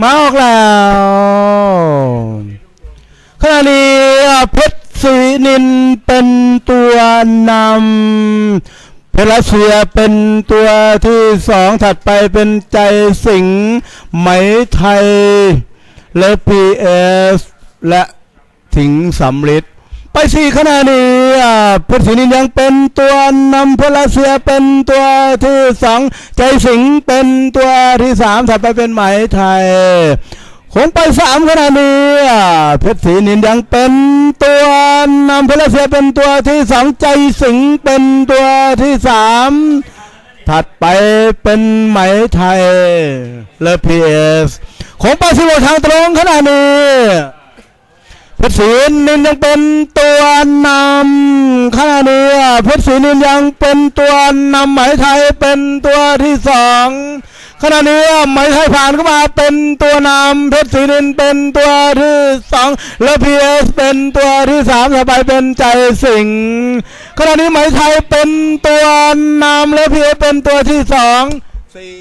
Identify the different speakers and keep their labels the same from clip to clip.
Speaker 1: มาออกแล้วขณะนี้เพชรศรีนินเป็นตัวนำเพชรรัสเซียเป็นตัวที่สองถัดไปเป็นใจสิงห์ไหมไทย และพีเอสและถิงสำลิด ไปสี่คะแนนนี้เพชรศรีนินยังเป็นตัวนำพชรรัสเซียเป็นตัวที่สองใจสิงเป็นตัวที่สามถัดไปเป็นไหมไทยคงไปสามขนาดนี้เพชรศรีนินยังเป็นตัวนำเพชรเสียเป็นตัวที่สองใจสิงเป็นตัวที่สามถัดไปเป็นไหมไทยเลพีเอสคงไปสิบทางตรงขนาดนี้ เพชรศรีนินยังเป็นตัวนำขณะนี้อะเพชรศรีนินยังเป็นตัวนำไหมไทยเป็นตัวที่สองขณะนี้ไหมไทยผ่านเข้ามาเป็นตัวนำเพชรศรีนินเป็นตัวที่สองและพีเอสเป็นตัวที่สามต่อไปเป็นใจสิงขณะนี้ไหมไทยเป็นตัวนำและพีเอสเป็นตัวที่สองสี่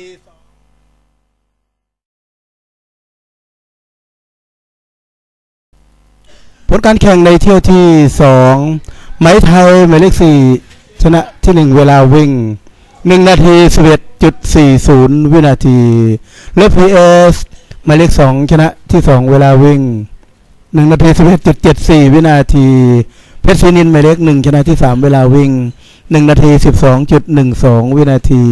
Speaker 1: ลการแข่งในเที่ยวที่สองไหมไทยหมายเลขสี่ชนะที่หนึ่งเวลาวิ่งหนึ่งนาทีสิบเอ็ดจุดสี่ศูนย์วินาทีเลฟพีเอสหมายเลขสองชนะที่สองเวลาวิ่งหนึ่งนาทีสิบเอ็ดจุดเจ็ดสี่วินาที เพชรศรีนินหมายเลขหนึ่งชนะที่สามเวลาวิ่งหนึ่งนาทีสิบสองจุดหนึ่งสองวินาที